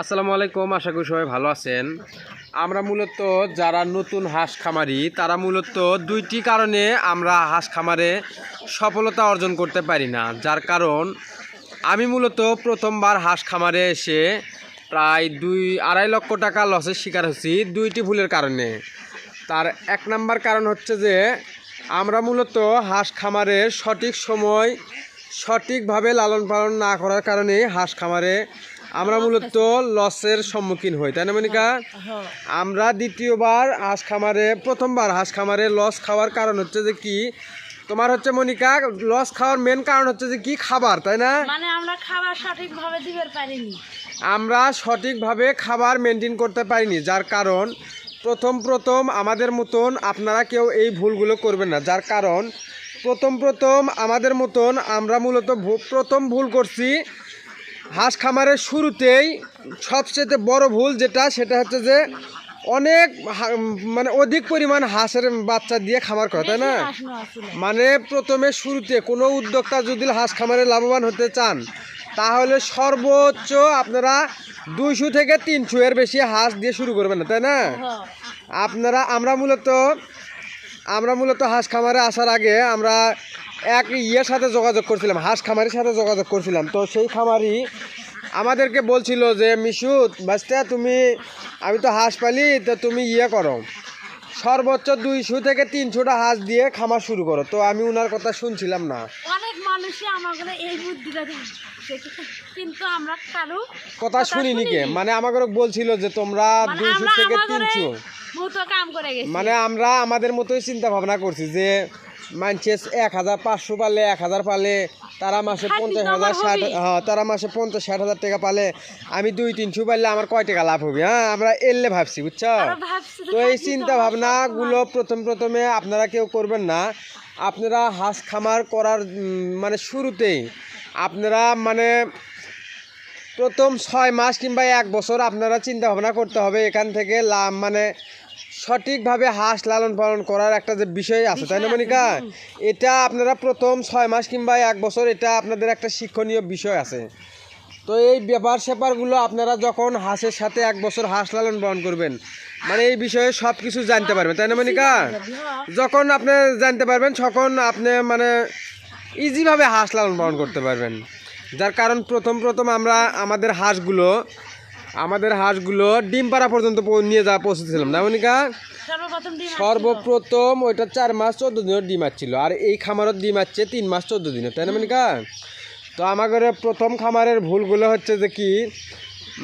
আসসালামু আলাইকুম, আশা করি সবাই ভালো আছেন। আমরা মূলত যারা নতুন হাঁস খামারি, তারা মূলত দুইটি কারণে আমরা হাঁস খামারে সফলতা অর্জন করতে পারি না। যার কারণ, আমি মূলত প্রথমবার হাঁস খামারে এসে প্রায় দুই, আড়াই লক্ষ টাকা লসের শিকার হচ্ছি দুইটি ভুলের কারণে। তার এক নাম্বার কারণ হচ্ছে যে, আমরা মূলত হাঁস খামারে সঠিক সময় সঠিকভাবে লালন পালন না করার কারণে হাঁস খামারে আমরা মূলত লসের সম্মুখীন হই তাই না মনিকা? আমরা দ্বিতীয়বার হাঁস খামারে প্রথমবার হাঁস খামারে লস খাওয়ার কারণ হচ্ছে যে কি? তোমার হচ্ছে মনিকা লস খাওয়ার মেন কারণ হচ্ছে যে কি? খাবার তাই না? মানে আমরা খাবার সঠিকভাবে দিতে পারিনি। আমরা সঠিকভাবে খাবার মেনটেন করতে পারিনি যার কারণ প্রথম প্রথম আমাদের মতন আপনারা কেউ এই ভুলগুলো করবেন না। যার কারণ প্রথম প্রথম আমাদের মতন আমরা মূলত প্রথম ভুল করছি হাঁস খামারের শুরুতেই সবচেয়ে বড় ভুল যেটা সেটা হচ্ছে যে অনেক মানে অধিক পরিমাণ হাঁসের বাচ্চা দিয়ে খামার করা তাই না। মানে প্রথমে শুরুতে কোনো উদ্যোক্তা যদি হাঁস খামারে লাভবান হতে চান তাহলে সর্বোচ্চ আপনারা দুইশো থেকে তিনশো এর বেশি হাঁস দিয়ে শুরু করবেন না তাই না হ্যাঁ। আপনারা আমরা মূলত আমরা মূলত হাঁস খামারে আসার আগে আমরা এক ইয়ের সাথে যোগাযোগ করছিলাম, হাঁস খামারির সাথে যোগাযোগ করছিলাম। তো সেই খামারি আমাদেরকে বলছিল যে মিশুত বাস্তা তুমি, আমি তো হাঁস পালি, তো তুমি ইয়ে করো। সর্বোচ্চ দুইশো থেকে তিনশোটা হাঁস দিয়ে খামার শুরু করো। তো আমি ওনার কথা শুনছিলাম না। মানুষই এই বুদ্ধিটা কিন্তু আমরা কারও কথা শুনিনি কে? মানে আমাকে বলছিল যে তোমরা মানে দুইশো থেকে তিনশো। মতো কাম করে গেছি। মানে আমরা আমাদের মতোই চিন্তা ভাবনা করছি যে মানছে এক হাজার পাঁচশো পালে এক হাজার পালে তারা মাসে ষাট পঞ্চাশ হাজার ষাট। হ্যাঁ তারা মাসে পঞ্চাশ ষাট হাজার টাকা পালে আমি দুই তিনশো পারলে আমার কয় টাকা লাভ হবে? হ্যাঁ আমরা এলে ভাবছি বুঝছ? তো এই চিন্তা ভাবনাগুলো প্রথম প্রথমে আপনারা কেউ করবেন না। আপনারা হাঁস খামার করার মানে শুরুতেই আপনারা মানে প্রথম ছয় মাস কিংবা এক বছর আপনারা চিন্তা ভাবনা করতে হবে এখান থেকে লাভ মানে সঠিকভাবে হাঁস লালন পালন করার একটা যে বিষয় আছে তাই না মনিকা? এটা আপনারা প্রথম ছয় মাস কিংবা এক বছর এটা আপনাদের একটা শিক্ষণীয় বিষয় আছে। তো এই ব্যাপার স্যাপারগুলো আপনারা যখন হাঁসের সাথে এক বছর হাঁস লালন পালন করবেন মানে এই বিষয়ে সব কিছু জানতে পারবেন তাই না মনিকা? যখন আপনি জানতে পারবেন তখন আপনি মানে ইজিভাবে হাঁস লালন পালন করতে পারবেন। যার কারণ প্রথম প্রথম আমরা আমাদের হাঁসগুলো আমাদের হাঁসগুলো ডিম পাড়া পর্যন্ত নিয়ে যাওয়া পৌঁছেছিলাম না মনিকা? সর্বপ্রথম ওইটা চার মাস চোদ্দ দিনের ডিম আসছিল আর এই খামারের ডিম আসছে তিন মাস চোদ্দ দিনের তাই না মনিকা? তো আমাদের প্রথম খামারের ভুলগুলো হচ্ছে যে কি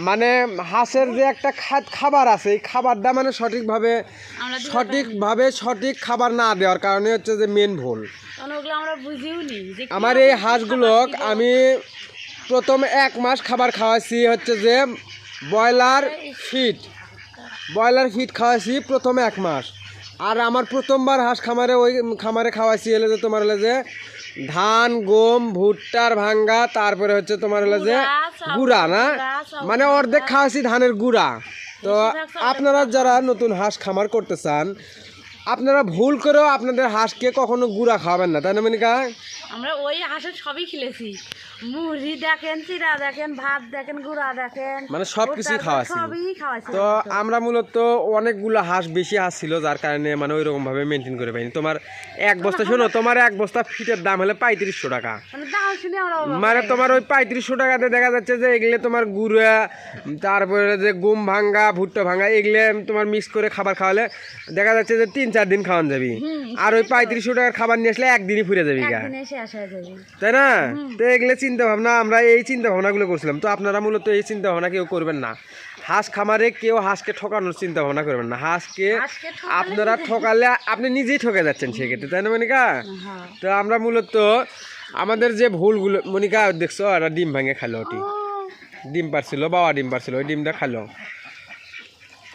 মানে হাঁসের যে একটা খাদ খাবার আছে এই খাবারটা মানে সঠিকভাবে সঠিকভাবে সঠিক খাবার না দেওয়ার কারণে হচ্ছে যে মেন ভুল। আমার এই হাঁসগুলো আমি প্রথম এক মাস খাবার খাওয়াইছি হচ্ছে যে ব্রয়লার ফিট ব্রয়লার ফিট খাওয়াইছি প্রথম এক মাস। আর আমার প্রথমবার হাঁস খামারে ওই খামারে খাওয়াইছি এলে যে তোমার হলে যে ধান গম ভুট্টার ভাঙ্গা তারপরে হচ্ছে তোমার হলো যে গুঁড়া, না? মানে অর্ধেক খাওয়াছি ধানের গুড়া। তো আপনারা যারা নতুন হাঁস খামার করতে চান আপনারা ভুল করেও আপনাদের হাঁসকে কখনো গুড়া খাওয়াবেন না তাই না মনিকা? আমরা ওই হাঁসের সবই খেলেছি। মুড়ি দেখেন চিরা দেখেন ভাত দেখেন গুড়া দেখেন মানে সব কিছুই খাওয়াছি। সবই খাওয়াছি তো আমরা মূলত অনেকগুলো হাঁস বেশি হাঁস ছিল যার কারণে মানে ওই রকম ভাবে মেনটেন করে পাইনি। তোমার এক বস্তা শোনো তোমার এক বস্তা ফিটের দাম হলে পঁয়ত্রিশশো টাকা। মানে মানে তোমার ওই পঁয়ত্রিশশো টাকাতে দেখা যাচ্ছে যে এগুলো তোমার গুঁড়া তারপরে যে গম ভাঙ্গা ভুট্টা ভাঙ্গা এগুলো তোমার মিক্স করে খাবার খাওয়ালে দেখা যাচ্ছে যে তিন চার দিন খাওয়ান যাবি। আর ওই পঁয়ত্রিশশো টাকার খাবার নিয়ে আসলে একদিনই ফুরে যাবি গা। যাবে তাই না? তো এগুলো চিন্তা ভাবনা আমরা এই চিন্তা ভাবনাগুলো করছিলাম। তো আপনারা মূলত এই চিন্তা ভাবনা কেউ করবেন না। হাঁস খামারে কেউ হাঁসকে ঠকানোর চিন্তা ভাবনা করবেন না। হাঁসকে আপনারা ঠকালে আপনি নিজেই ঠকে যাচ্ছেন সেক্ষেত্রে তাই না মনিকা? হ্যাঁ। তো আমরা মূলত আমাদের যে ভুলগুলো মনিকা দেখছ? একটা ডিম ভাঙে খালো ওটি। ডিম পারছিল বাবা ডিম পারছিল ওই ডিমটা খালো।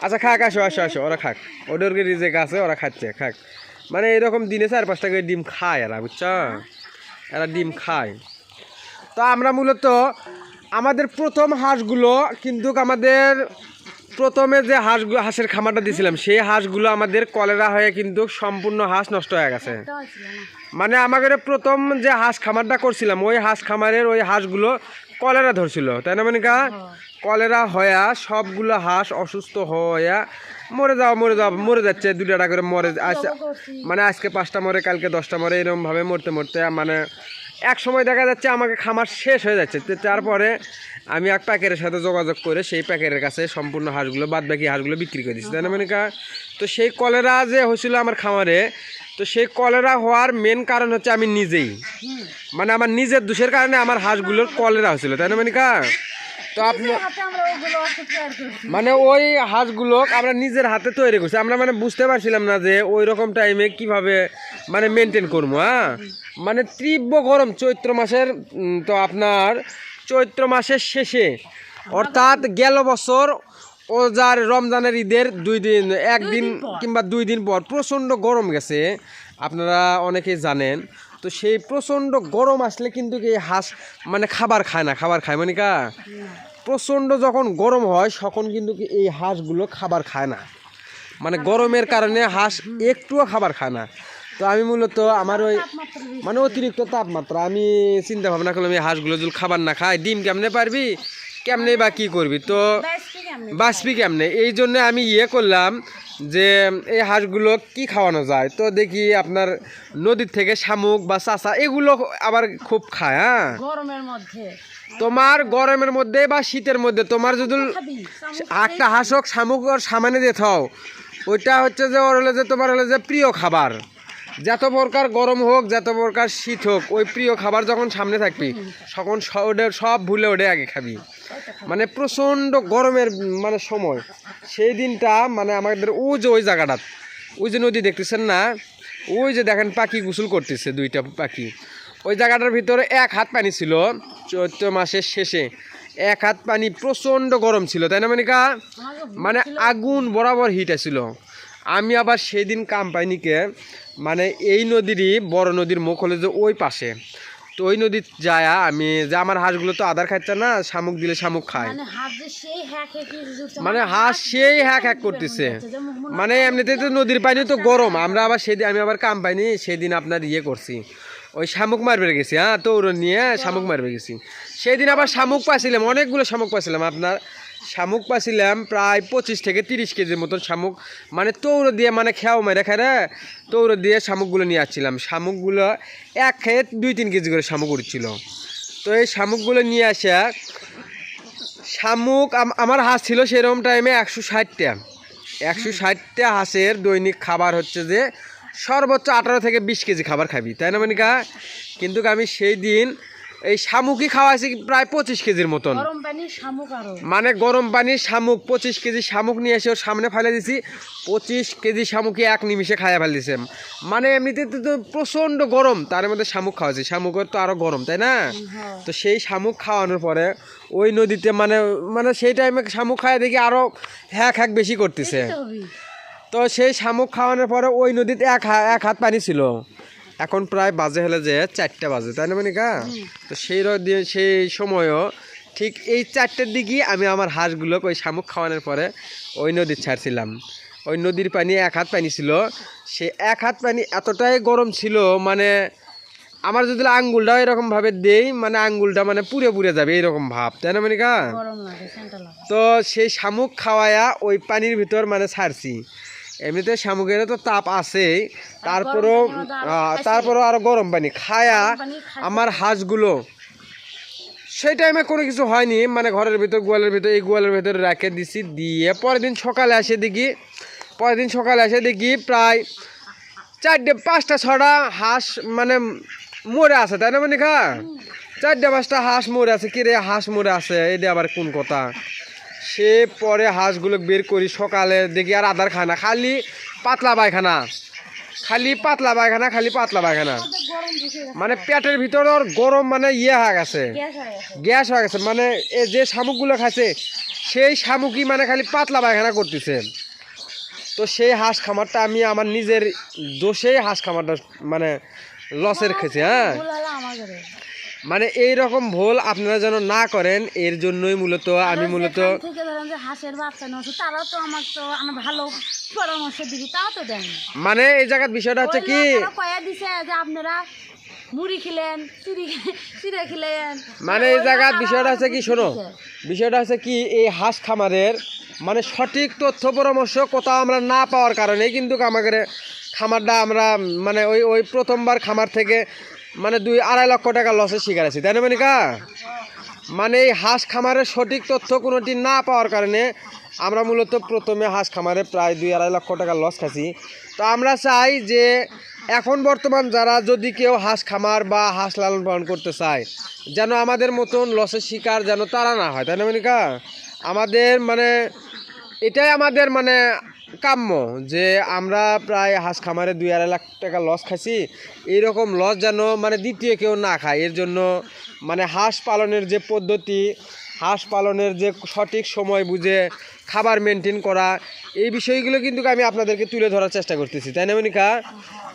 আচ্ছা খাক আসো আসো আসো ওরা খাক। ওদেরকে রিজেক আছে ওরা খাচ্ছে খাক। মানে এরকম দিনে চার পাঁচটা করে ডিম খায় এরা বুঝছ? এরা ডিম খায়। তো আমরা মূলত আমাদের প্রথম হাঁসগুলো কিন্তু আমাদের প্রথমে যে হাঁসগুলো হাঁসের খামারটা দিয়েছিলাম সেই হাঁসগুলো আমাদের কলেরা হয়ে কিন্তু সম্পূর্ণ হাঁস নষ্ট হয়ে গেছে। মানে আমাদের প্রথম যে হাঁস খামারটা করছিলাম, ওই হাঁস খামারের ওই হাঁসগুলো কলেরা ধরছিল, তাই না মনিকা? কলেরা হয়া, সবগুলো হাঁস অসুস্থ হয়া, মরে যাওয়া মরে যাওয়া মরে যাচ্ছে দুটাটা করে মরে আজ মানে আজকে পাঁচটা মরে, কালকে দশটা মরে এরকমভাবে মরতে মরতে মানে এক সময় দেখা যাচ্ছে আমাকে খামার শেষ হয়ে যাচ্ছে। তারপরে আমি এক প্যাকেটের সাথে যোগাযোগ করে সেই প্যাকেটের কাছে সম্পূর্ণ হাঁসগুলো বাদ বাকি হাঁসগুলো বিক্রি করে দিচ্ছি তাই না মানে তো সেই কলেরা যে হয়েছিল আমার খামারে, তো সেই কলেরা হওয়ার মেন কারণ হচ্ছে আমি নিজেই। মানে আমার নিজের দোষের কারণে আমার হাঁসগুলোর কলেরা হয়েছিল, তাই না মানে তো আপনি মানে ওই হাঁসগুলো আমরা নিজের হাতে তৈরি করছি। আমরা মানে বুঝতে পারছিলাম না যে ওই রকম টাইমে কীভাবে মানে মেনটেন করব হ্যাঁ? মানে তীব্র গরম চৈত্র মাসের তো আপনার চৈত্র মাসের শেষে। অর্থাৎ গেল বছর ও যার রমজানের ঈদের দুই দিন একদিন কিংবা দুই দিন পর প্রচণ্ড গরম গেছে। আপনারা অনেকেই জানেন তো সেই প্রচণ্ড গরম আসলে কিন্তু এই হাঁস মানে খাবার খায় না, খাবার খায়। মানে কা প্রচণ্ড যখন গরম হয়, তখন কিন্তু এই হাঁসগুলো খাবার খায় না। মানে গরমের কারণে হাঁস একটুও খাবার খায় না। তো আমি মূলত আমার ওই মানে অতিরিক্ত তাপমাত্রা, আমি চিন্তা ভাবনা করলাম এই হাঁসগুলো যদি খাবার না খায়, ডিম কেমনে পারবি, কেমনে বা কী করবি? তো বাঁচবি কেমনে? এই জন্য আমি ইয়ে করলাম যে এই হাঁসগুলো কি খাওয়ানো যায়? তো দেখি আপনার নদীর থেকে শামুক বা চাষা এগুলো আবার খুব খায় হ্যাঁ? গরমের মধ্যে। তোমার গরমের মধ্যে বা শীতের মধ্যে তোমার যদি একটা হাঁস হোক শামুক ওর সামনে দিয়ে থাও ওইটা হচ্ছে যে ওর হলো যে তোমার হলো যে প্রিয় খাবার। যত প্রকার গরম হোক যত প্রকার শীত হোক ওই প্রিয় খাবার যখন সামনে থাকবি তখন ওটা সব ভুলে ওটা আগে খাবি। মানে প্রচণ্ড গরমের মানে সময়। সেই দিনটা মানে আমাদের ওই যে ওই জায়গাটা, ওই যে নদী দেখতেছেন না? ওই যে দেখেন পাখি গোসল করতেছে, দুইটা পাখি। ওই জায়গাটার ভিতরে এক হাত পানি ছিল, চৈত্র মাসের শেষে। এক হাত পানি প্রচণ্ড গরম ছিল, তাই না মানিকা? মানে আগুন বরাবর হিট আছিল আমি আবার সেই দিন কাম্পানিকে মানে এই নদীরই বড় নদীর মুখ হলে যে ওই পাশে। তো ওই নদীর যায় আমি যে আমার হাঁসগুলো তো আদার খাচ্ছে না শামুক দিলে শামুক খায়। মানে যে সেই হ্যাক হ্যাক মানে হাঁস সেই হ্যাক হ্যাক করতেছে। মানে এমনিতে তো নদীর পানি তো গরম আমরা আবার সেদিন আমি আবার কাম পাইনি সেদিন আপনার ইয়ে করছি। ওই শামুক মারবে গেছি হ্যাঁ তো নিয়ে শামুক মারবে গেছি। সেদিন আবার শামুক পাইছিলাম অনেকগুলো শামুক পাইছিলাম আপনার শামুক পাইছিলাম প্রায় পঁচিশ থেকে তিরিশ কেজির মতন শামুক। মানে তৌর দিয়ে মানে খেয়াও মেরে খেয়ে তৌর দিয়ে শামুকগুলো নিয়ে আসছিলাম। শামুকগুলো এক খেয়ে দুই তিন কেজি করে শামুক উঠছিল। তো এই শামুকগুলো নিয়ে আসা শামুক আম- আমার হাঁস ছিল সেরকম টাইমে একশো ষাটটা। একশো ষাটটা হাঁসের দৈনিক খাবার হচ্ছে যে সর্বোচ্চ আঠারো থেকে বিশ কেজি খাবার খাবি। তাই না, মানিকা? কিন্তু আমি সেই দিন এই শামুকই খাওয়াইছি প্রায় পঁচিশ কেজির মতন। গরম পানি মানে গরম পানির শামুক পঁচিশ কেজি শামুক নিয়ে এসে ওর সামনে ফেলে দিছি। পঁচিশ কেজি শামুকই এক নিমিষে খাইয়া ফেল দিছে মানে এমনিতে তো প্রচণ্ড গরম তার মধ্যে শামুক খাওয়াছি শামুকের তো আরও গরম তাই না? হ্যাঁ। তো সেই শামুক খাওয়ানোর পরে ওই নদীতে মানে মানে সেই টাইমে শামুক খাওয়া দেখি আরও হ্যাক হ্যাক বেশি করতেছে। তো সেই শামুক খাওয়ানোর পরে ওই নদীতে এক এক হাত পানি ছিল। এখন প্রায় বাজে হলে যে চারটে বাজে তাই না মানিকা? তো সেই সেই সময়ও ঠিক এই চারটের দিকেই আমি আমার হাঁসগুলোকে ওই শামুক খাওয়ানোর পরে ওই নদীর ছাড়ছিলাম ওই নদীর পানি এক হাত পানি ছিল। সে এক হাত পানি এতটাই গরম ছিল মানে আমার যদি আঙ্গুলটা এরকমভাবে দেই মানে আঙ্গুলটা মানে পুড়ে পুড়ে যাবে এরকম ভাব তাই না মানিকা? তো সেই শামুক খাওয়ায়া ওই পানির ভিতর মানে ছাড়ছি। এমনিতে শামুকেরও তো তাপ আছেই তারপরেও। তারপরেও আরও গরম পানি খায়া। আমার হাঁসগুলো সেই টাইমে কোনো কিছু হয়নি মানে ঘরের ভিতর গোয়ালের ভিতর এই গোয়ালের ভিতরে রেখে দিছি দিয়ে পরের দিন সকালে আসে দেখি পরের দিন সকালে এসে দেখি প্রায় চারটে পাঁচটা ছটা হাঁস মানে মরে আছে তাই না মানে খা চারটে পাঁচটা হাঁস মরে আছে কিরে হাঁস মরে আছে এটা আবার কোন কথা সে পরে হাঁসগুলো বের করি সকালে দেখি আর আদার খানা খালি পাতলা পায়খানা। খালি পাতলা পায়খানা খালি পাতলা পায়খানা। মানে পেটের ভিতর ওর গরম মানে ইয়ে হয়ে গেছে। গ্যাস হয়ে গেছে। মানে এ যে শামুকগুলো খাচ্ছে সেই শামুকই মানে খালি পাতলা পায়খানা করতেছে। তো সেই হাঁস খামারটা আমি আমার নিজের দোষেই হাঁস খামারটা মানে লসের খেয়েছি হ্যাঁ। মানে এই রকম ভুল আপনারা যেন না করেন এর জন্যই মূলত আমি মূলত থেকে ধরেন যে হাঁসের বাচ্চা নষ্ট তারাও তো আমার তো আমার ভালো পরামর্শ দিবি তাও তো দেন মানে এই জায়গার বিষয়টা হচ্ছে কি? কয়া দিছে যে আপনারা মুড়ি খেলেন চিড়ি চিড়ে খেলেন। মানে এই জায়গার বিষয়টা হচ্ছে কি শোনো। বিষয়টা হচ্ছে কি এই হাঁস খামারের মানে সঠিক তথ্য পরামর্শ কোথাও আমরা না পাওয়ার কারণে কিন্তু আমাদের খামারটা আমরা মানে ওই ওই প্রথমবার খামার থেকে মানে দুই আড়াই লক্ষ টাকা লসের শিকার আছি, তাই না মানিকা? মানে এই হাঁস খামারের সঠিক তথ্য কোনোটি না পাওয়ার কারণে আমরা মূলত প্রথমে হাঁস খামারে প্রায় দুই আড়াই লক্ষ টাকা লস খাচ্ছি। তো আমরা চাই যে এখন বর্তমান যারা যদি কেউ হাঁস খামার বা হাঁস লালন পালন করতে চায়, যেন আমাদের মতন লসের শিকার যেন তারা না হয়, তাই না মনিকা? আমাদের মানে এটাই আমাদের মানে কাম্য যে আমরা প্রায় হাঁস খামারে দুই আড়াই লাখ টাকা লস খাইছি। এইরকম লস যেন মানে দ্বিতীয় কেউ না খায়, এর জন্য মানে হাঁস পালনের যে পদ্ধতি, হাঁস পালনের যে সঠিক সময় বুঝে খাবার মেনটেন করা, এই বিষয়গুলো কিন্তু আমি আপনাদেরকে তুলে ধরার চেষ্টা করতেছি, তাই না মনিকা?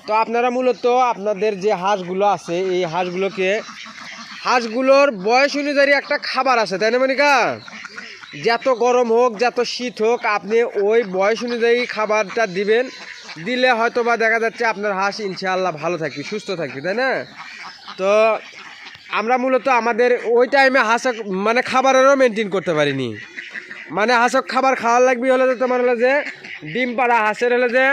তো আপনারা মূলত আপনাদের যে হাঁসগুলো আছে, এই হাঁসগুলোকে, হাঁসগুলোর বয়স অনুযায়ী একটা খাবার আছে, তাই না মনিকা? যত গরম হোক, যত শীত হোক, আপনি ওই বয়স অনুযায়ী খাবারটা দিবেন। দিলে হয়তো বা দেখা যাচ্ছে আপনার হাঁস ইনশাআল্লাহ ভালো থাকবে, সুস্থ থাকবে, তাই না? তো আমরা মূলত আমাদের ওই টাইমে হাঁসক মানে খাবারেরও মেনটেন করতে পারিনি। মানে হাঁসক খাবার খাওয়ার লাগবে হলে তোমার হলো যে ডিম পাড়া, হাঁসের হলে যে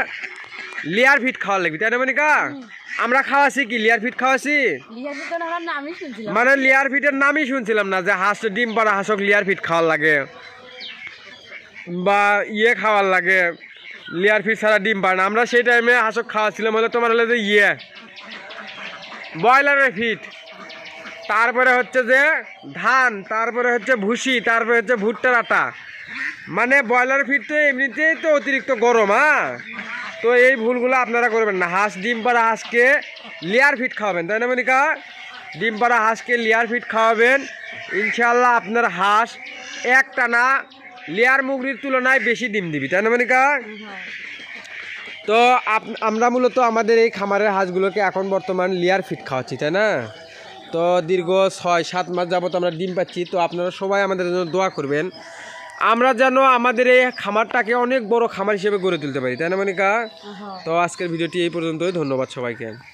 লেয়ার ফিট খাওয়ার লাগবে, তাই না, মনিকা? আমরা খাওয়াছি কি লেয়ার ফিট খাওয়াছি? মানে লেয়ার ফিটের নামই শুনছিলাম না যে হাঁস ডিম পাড়া হাঁসক লেয়ার ফিট খাওয়ার লাগে বা ইয়ে খাওয়ার লাগে লেয়ার ফিট ছাড়া ডিম পাড়া না। আমরা সেই টাইমে হাঁসক খাওয়াছিলাম হলে তোমার হলে যে ইয়ে ব্রয়লারের ফিট। তারপরে হচ্ছে যে ধান তারপরে হচ্ছে ভুসি তারপরে হচ্ছে ভুট্টার আটা। মানে ব্রয়লার ফিট তো এমনিতেই তো অতিরিক্ত গরম হ্যাঁ? তো এই ভুলগুলো আপনারা করবেন না। হাঁস, ডিম পাড়া হাঁসকে লেয়ার ফিট খাওয়াবেন, তাই না মনিকা? ডিম পাড়া হাঁসকে লেয়ার ফিট খাওয়াবেন। ইনশাল্লাহ আপনার হাঁস এক টানা লেয়ার মুগরির তুলনায় বেশি ডিম দিবি, তাই না মনিকা? তো আমরা মূলত আমাদের এই খামারের হাঁসগুলোকে এখন বর্তমান লেয়ার ফিট খাওয়াচ্ছি, তাই না? তো দীর্ঘ ছয়, সাত মাস যাবত আমরা ডিম পাচ্ছি, তো আপনারা সবাই আমাদের জন্য দোয়া করবেন। আমরা যেন আমাদের এই খামারটাকে অনেক বড় খামার হিসেবে গড়ে তুলতে পারি তাই না মনিকা? হ্যাঁ। তো আজকের ভিডিওটি এই পর্যন্তই ধন্যবাদ সবাইকে।